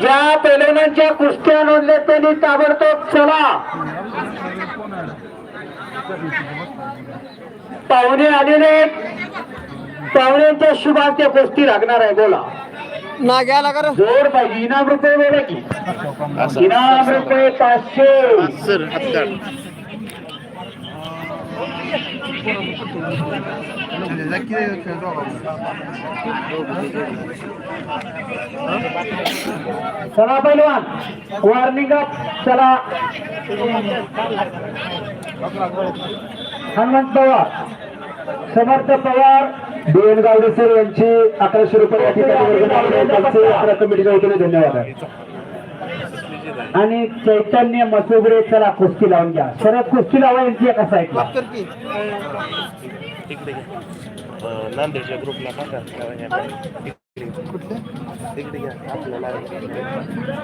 ज्या पैलवानांच्या कुस्त्या नोंदल्या त्यांनी ताबडतोब चला. पाहुणे आलेले. पाहुण्यांच्या शुभांच्या कुस्ती लागणार आहे बोला. नाग्याला कर. जोड पाहिजे इनाम रुपये बोला की. इनाम रुपये पाचशे. सर हातकाड चला पैलवान वॉर्निंग अप चला. हनुमंत पवार. समर्थ पवार. डीएन गावडे सर यांची अकराशे रुपये या ठिकाणी अकरा कमिटीच्या वतीने धन्यवाद. आहे. आणि चैतन्य मसुगडे चला कुस्ती लावून घ्या. शरद कुस्ती लावा यांची एका साईडला कर की. तिकडे घ्या अं, नांदेडच्या ग्रुपला टाका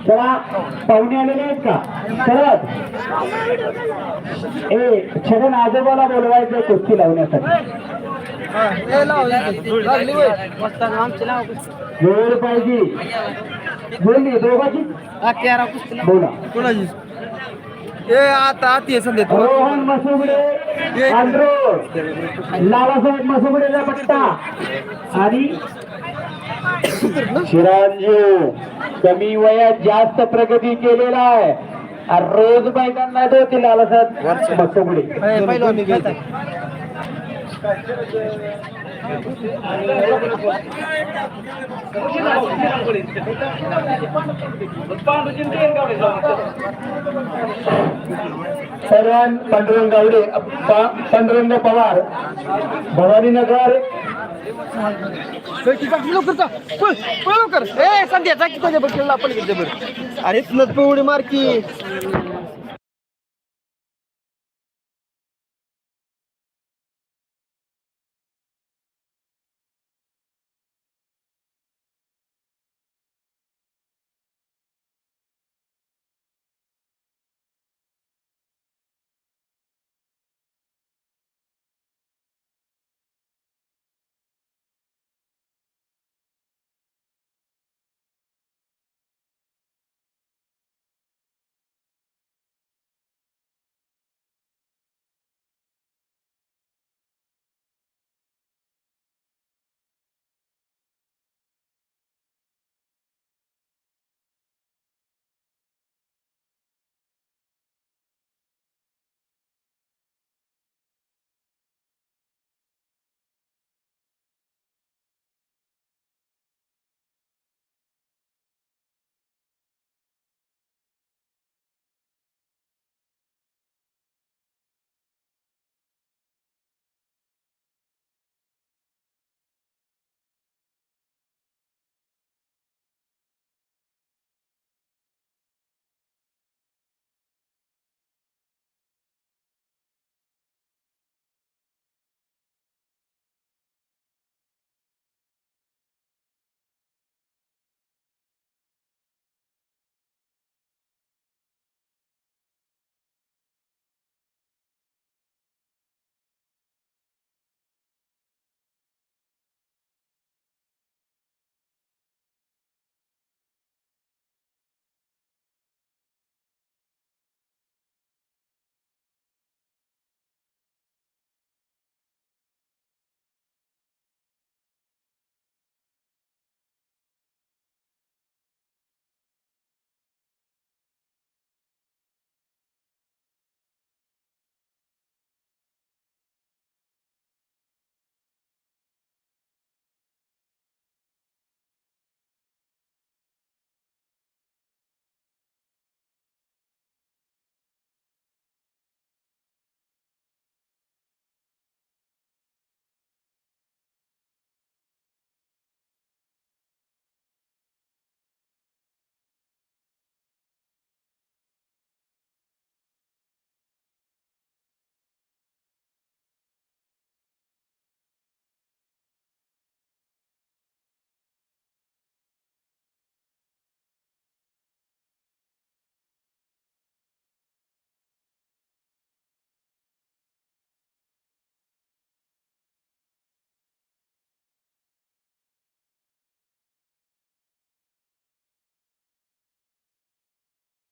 चला पाहुणे आलेले आहेत का? शरद ए छगन आजोबाला बोलवायचं कुस्ती लावण्यासाठी. जोड पाहिजे. बोलली दोघाची? बोला. कोणाची? ए आता आत ये संदेत रोहन आंध्रोड लालासाहेब मसुगडेचा पट्टा. आणि चिरंजीव कमी वयात जास्त प्रगती केलेला आहे. रोज बायकांना देते लालासाहेब पहिलं सर्वान पांडुरंग गावडे पा- पांडुरंग पवार भवानीनगर. लवकर लवकर. ए संध्या जा की तुझ्या बरं. अरे तुला पिवळी मार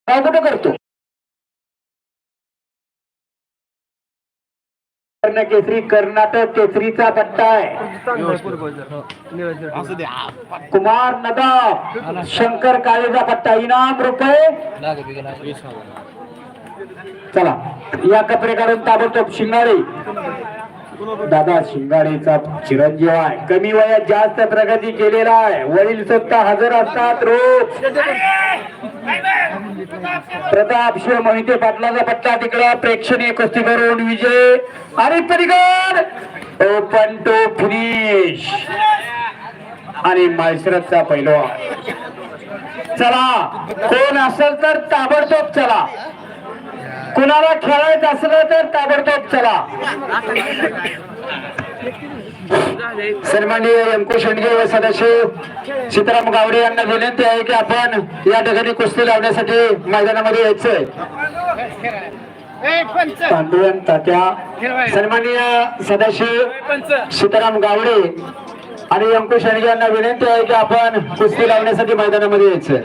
काय कुठं करतो? कर्ण केसरी कर्नाटक केसरीचा पट्टा आहे. दे. कुमार नदाब शंकर काळेचा पट्टा. इनाम रुपये. चला या कपडे काढून ताबडतोब शिंगाडे. दादा शिंगाडेचा चिरंजीव आहे. कमी वयात जास्त प्रगती केलेला आहे. वडील स्वतः हजर असतात रोज. प्रताप शिव मोहिते पाटलाचा पट्टा तिकडा. प्रेक्षणीय कुस्ती करून विजय. आणि परिकर ओपन टू फिनिश. आणि माळशिरसचा पैलवान. चला कोण असेल तर ताबडतोब चला. कुणाला खेळायचं असलं तर ताबडतोब चला. सन्माननीय अंकुश शेंडगे व सदस्य सीताराम गावडे यांना विनंती आहे की आपण या ठिकाणी कुस्ती लावण्यासाठी मैदानामध्ये यायचंय. पांडुरंग तात्या सन्माननीय सदस्य सीताराम गावडे आणि अंकुश शेंडगे यांना विनंती आहे की आपण कुस्ती लावण्यासाठी मैदानामध्ये यायचं.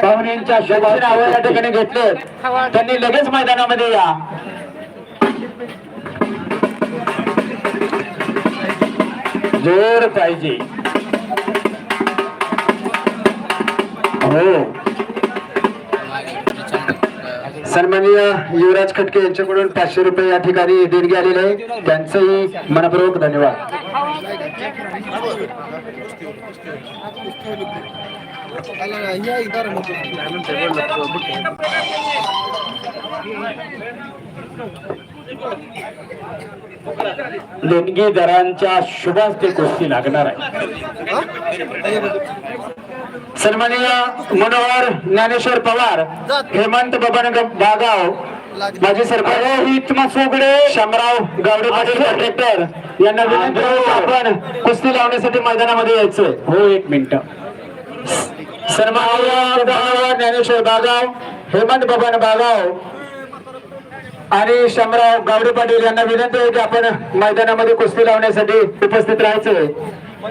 पाहुण्यांच्या शुभ या ठिकाणी घेतले त्यांनी लगेच मैदानामध्ये या. जोर पाहिजे. हो. सन्माननीय युवराज खटके यांच्याकडून पाचशे रुपये या ठिकाणी देणगी आलेली आहे. त्यांचंही मनपूर्वक धन्यवाद. देणगी दरांच्या शुभास्ते गोष्टी लागणार आहे. सन्माननीय मनोहर ज्ञानेश्वर पवार हेमंत बबन बागाव माजी सरपंच रोहित मसोगडे शामराव गावडे पाटील कॉन्ट्रॅक्टर यांना विनंती आपण कुस्ती लावण्यासाठी मैदानामध्ये यायचंय. हो एक मिनिट. सन्माननीय ज्ञानेश्वर बागाव हेमंत बबन बागाव आणि शामराव गावडे पाटील यांना विनंती आहे की आपण मैदानामध्ये कुस्ती लावण्यासाठी उपस्थित राहायचंय.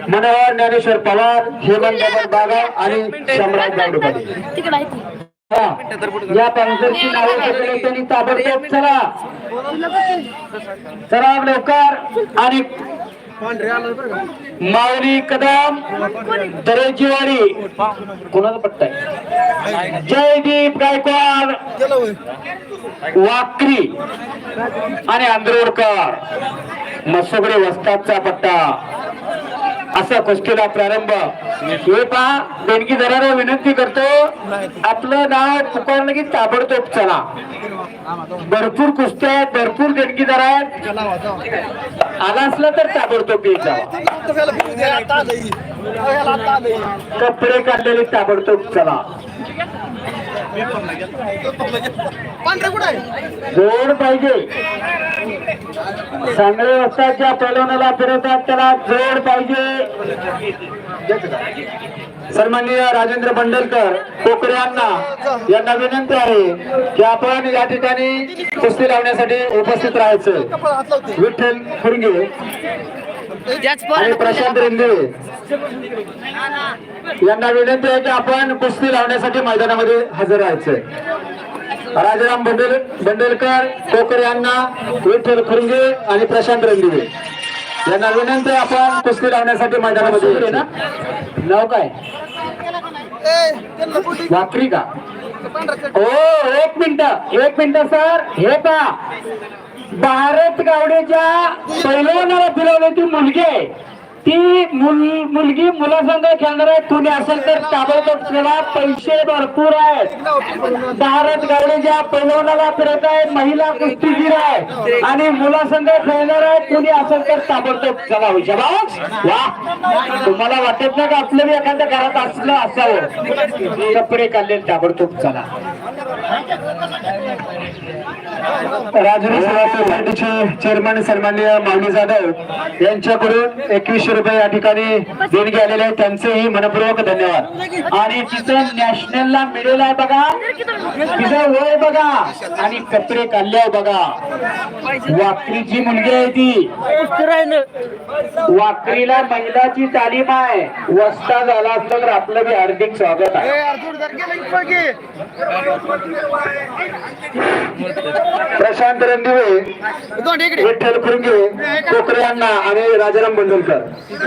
मनोहर ज्ञानेश्वर पवार हेमंत बबन बागाव आणि शामराव गावडे पाटील. या पंक्तीची नावे घेतली त्यांनी ताबडतोब चला. चला लवकर आणि माऊली कदम दरेजीवाडी. कोणाचा पट्टा जयदीप गायकवाड. वाकरी आणि आंधरोडकर मसोगडे वस्तादचा पट्टा. असा कुस्तीला प्रारंभ. हे पहा देणगी दराला विनंती करतो आपलं नाव पुकारलं की ताबडतोब चला. भरपूर कुस्त्या आहेत भरपूर देणगीदार आहेत. आला असला तर ताबडतोब येत कपडे काढलेले ताबडतोब चला. जोड पाहिजे. चांगले असताच्या पैलवानाला फिरवतात त्याला जोड पाहिजे. सन्माननीय राजेंद्र बंडलकर कोकरे यांना यांना विनंती आहे की आपण या ठिकाणी कुस्ती लावण्यासाठी उपस्थित राहायचं. विठ्ठल फुरगे प्रशांत रेंदे. यांना विनंती आहे की आपण कुस्ती लावण्यासाठी मैदानामध्ये हजर राहायचंय. राजाराम बंडेल बंडेलकर कोकर यांना विठ्ठल खुरंगे आणि प्रशांत रेंदिवे यांना विनंती आहे आपण कुस्ती लावण्यासाठी मैदानामध्ये ना नाव काय? वापरी का? हो एक मिनिट एक मिनिट सर. हे का भारत गावडेच्या पैलवानाला फिरवली ती मुलगी आहे. ती मुल मुलगी मुलासंग खेळणार आहे. कुणी असेल तर ताबडतोब खेळा. पैसे भरपूर आहेत. भारत गावडेच्या पैलवानाला फिरत आहे. महिला कुस्तीगीर आहे. आणि मुलासंग खेळणार आहे. कुणी असेल तर ताबडतोब चला विषाबाज वा. तुम्हाला वाटत नाही का आपलं बी एखाद्या घरात असलं असावं? कपडे काढले ताबडतोब चला. राजनी सेवा चेअरमन सन्माननीय मावली जाधव यांच्याकडून एकवीसशे रुपये या ठिकाणी देणगी आलेले आहेत त्यांचेही मनपूर्वक धन्यवाद. आणि तिथं नॅशनलला मिळेल आहे बघा. तिथं वय बघा. आणि कपडे काढले बघा. वाकरीची मुलगी आहे ती. वाकरीला महिलाची तालीम आहे. वस्ता झाला असलं तर आपलं बी हार्दिक स्वागत आहे. प्रशांत रणदिवे विठ्ठल खुरंगे कोकरे यांना आणि राजाराम बंडलकर.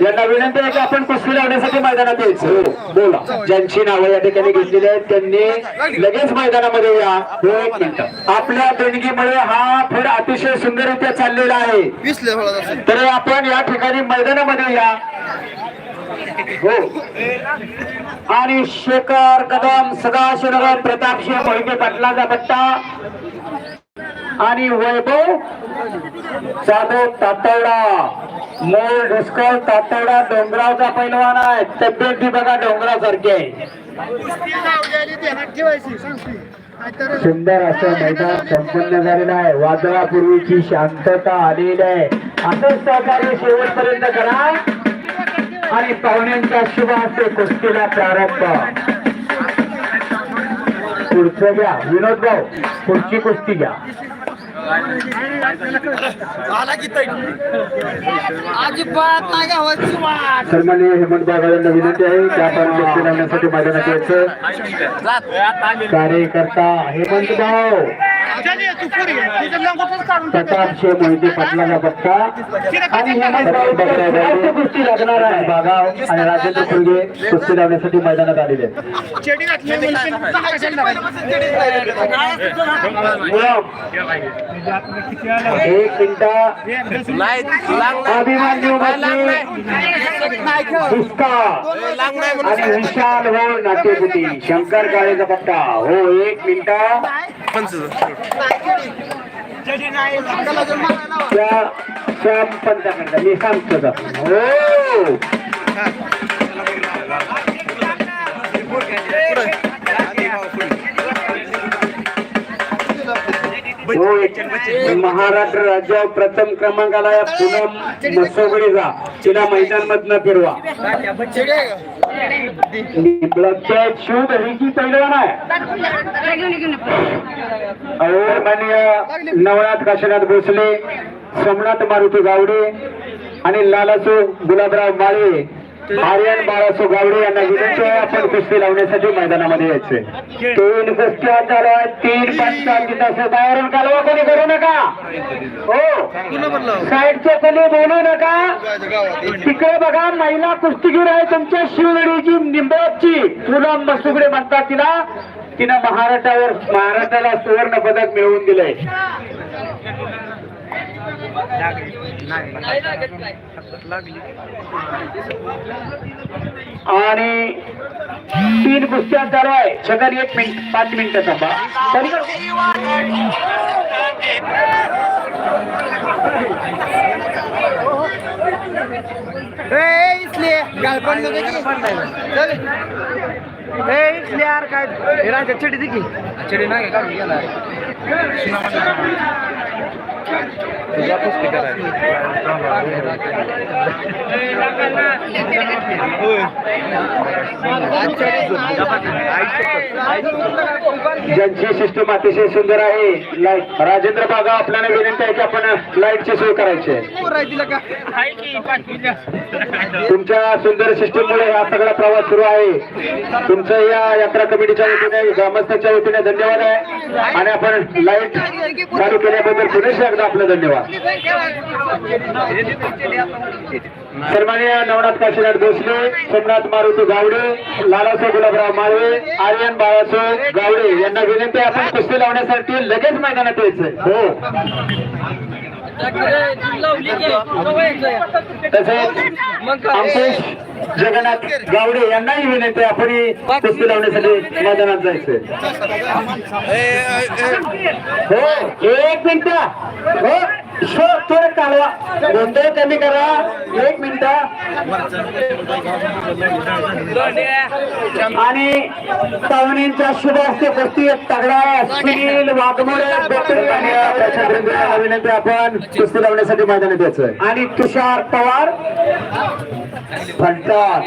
यांना विनंती आहे की आपण कुस्ती लावण्यासाठी मैदानात यायचं. हो, बोला. ज्यांची नावं या ठिकाणी घेतलेली आहेत त्यांनी लगेच मैदानामध्ये या. हो एक मिनिट. आपल्या देणगीमुळे हा खेळ अतिशय सुंदररित्या चाललेला आहे. तर आपण या ठिकाणी मैदानामध्ये या. हो. आणि शेखर कदम सदाशिवनगर प्रतापसिंह मोहिते पाटलाचा पट्टा. आणि वैभव जाधव तातवडा मोर ढुसकर तातवडा डोंगरावचा पैलवान आहे. तब्येत बी बघा डोंगरासारखी आहे. सुंदर असं मैदान संपन्न झालेलं आहे. वादळापूर्वीची शांतता आलेली आहे. असंच सहकार्य शेवटपर्यंत करा. आणि पाहुण्यांच्या शुभ असते कुस्तीला प्रारंभ. पुढचं घ्या. विनोद भाऊ पुढची कुस्ती घ्या. अजिबात नाही गावाची वाट सन्माननीय हेमंत बाबा यांना विनंती आहे की आपण कुस्ती लावण्यासाठी मैदानात यायचं. कार्यकर्ता हेमंत भाऊ. प्रतापशे मोहिते पाटलाचा पट्टा आणि कुस्ती लागणार आहे. बागाव आणि राजेंद्र फुलगे कुस्ती लावण्यासाठी मैदानात आलेले एक मिनिट. अभिमान्यू आणि विशाल हो नाट्यपुटी शंकर काळेचा पट्टा हो एक मिनिट. त्या पंचाकडे मी सांगतो हो महाराष्ट्र राज्यावर प्रथम क्रमांकाला पुन्हा पूनम मसोगडीचा तिला मैदान मधनं फिरवा. शिव घरीची पैलवान आहे. सन्माननीय नवनाथ काशीनाथ भोसले सोमनाथ मारुती गावडे आणि लालासू गुलाबराव माळे. आर्यन बाळासो गावडे यांना विनंती आहे आपण कुस्ती लावण्यासाठी मैदानामध्ये यायचे. तीन कुस्त्या चालू आहेत तीन तिथं बाहेरून कालवा कोणी करू नका? हो. साईडचे कोणी बोलू नका? तिकडे बघा महिला कुस्तीगीर आहे तुमच्या शिवडीची निंबोची पूनम मसुगडे म्हणतात तिला. तिनं महाराष्ट्रावर महाराष्ट्राला सुवर्ण पदक मिळवून दिलंय. आणि तीन कुस्त्या चालू आहे छगन एक मिनिट पाच मिनिटं थांबा. तरी ए इसले. गालपण नको की. चल. ए इसले यार काय? हे राजा चिडी दिकी चिडी नाही गेला तुझा आहे ज्यांची सिस्टम अतिशय सुंदर आहे लाइट राजेंद्र बागा आपल्याला विनंती आहे की आपण लाईटची सोय करायची आहे. तुमच्या सुंदर सिस्टम मुळे हा सगळा प्रवास सुरू आहे. तुमचं या यात्रा कमिटीच्या वतीने ग्रामस्थांच्या वतीने धन्यवाद आहे. आणि आपण लाइट चालू केल्याबद्दल पुन्हा एकदा आपलं धन्यवाद. सन्मान्य नवनाथ काशीनाथ भोसले सोमनाथ मारुती गावडे लालासा गुलाबराव माळवे आर्यन बाळासो गावडे यांना विनंती आपण कुस्ती लावण्यासाठी लगेच मैदानात यायचं हो. तसेच जगन्नाथ गावडे यांनाही विनंती आपण कुस्ती लावण्यासाठी मैदानात जायचंय. हो एक मिनिट. हो. थोडं कालवा गोंधळ कमी करा. एक मिनिट. आणि पाहुण्यांच्या शुभ हस्ते कुस्ती तगडा सुनील वाघमोडे विनंती आपण कुस्ती लावण्यासाठी मैदान द्यायचं आणि तुषार पवार फंटार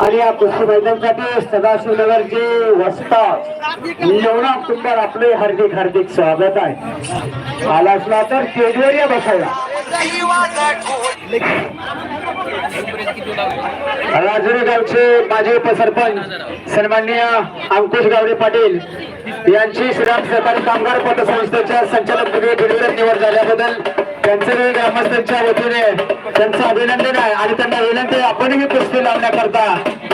आणि या कुस्ती मैदानासाठी सदाशिवनगरचे वस्ताद लोणा कुंभार आपले हार्दिक हार्दिक स्वागत आहे. आला असला तर स्टेजवर या बसायला राजुरी गावचे माजी उपसरपंच सन्माननीय अंकुश गावडे पाटील यांची श्रीराम सहकारी कामगार पतसंस्थेच्या संचालक पदी निवड झाल्याबद्दल त्यांचे ग्रामस्थांच्या वतीने त्यांचं अभिनंदन आहे आणि त्यांना विनंती आपणही कुस्ती लावण्याकरता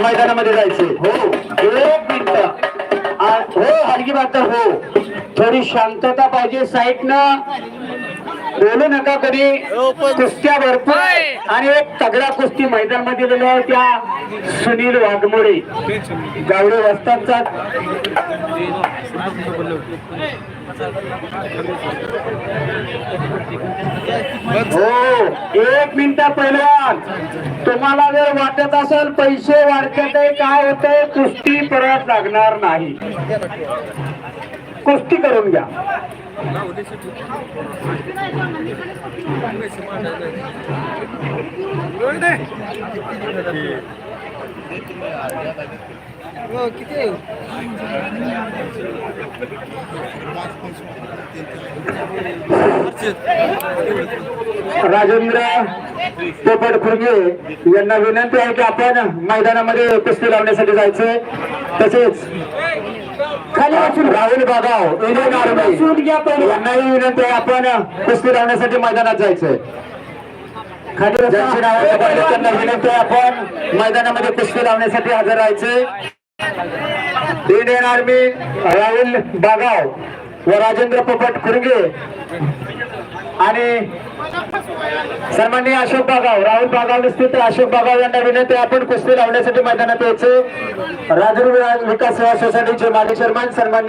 मैदानामध्ये जायचे. हो एक मिनिट. हो हलगी बात हो. थोडी शांतता पाहिजे साईडनं बोलू नका कधी. कुस्त्या भरपूर. आणि एक तगडा कुस्ती मैदानमध्ये आहे त्या सुनील वाघमोडे. गावडे वस्तांचा हो एक मिनिट पहिलवान तुम्हाला जर वाटत असेल पैसे वाढतात आहे, काय होतंय कुस्ती परत लागणार नाही. कुस्ती करून घ्या. किती राजेंद्र पोपट खुर्गे यांना विनंती आहे की आपण मैदानामध्ये कुस्ती लावण्यासाठी जायचंय. तसेच राहुल बागाव. यांनाही विनंती आहे आपण कुस्ती लावण्यासाठी मैदानात जायचंय. खाली त्यांना विनंती आहे आपण मैदानामध्ये कुस्ती लावण्यासाठी हजर राहायचंय. इंडियन आर्मी राहुल बागाव व राजेंद्र पोपट खुर्गे. आणि सन्मान्य अशोक बागाव राहुल बागाव स्थित अशोक बागाव यांना विनंती आपण कुस्ती लावण्यासाठी मैदानात यायचं. राजूर विकास सेवा सोसायटीचे माजी चेअरमन सन्मान्य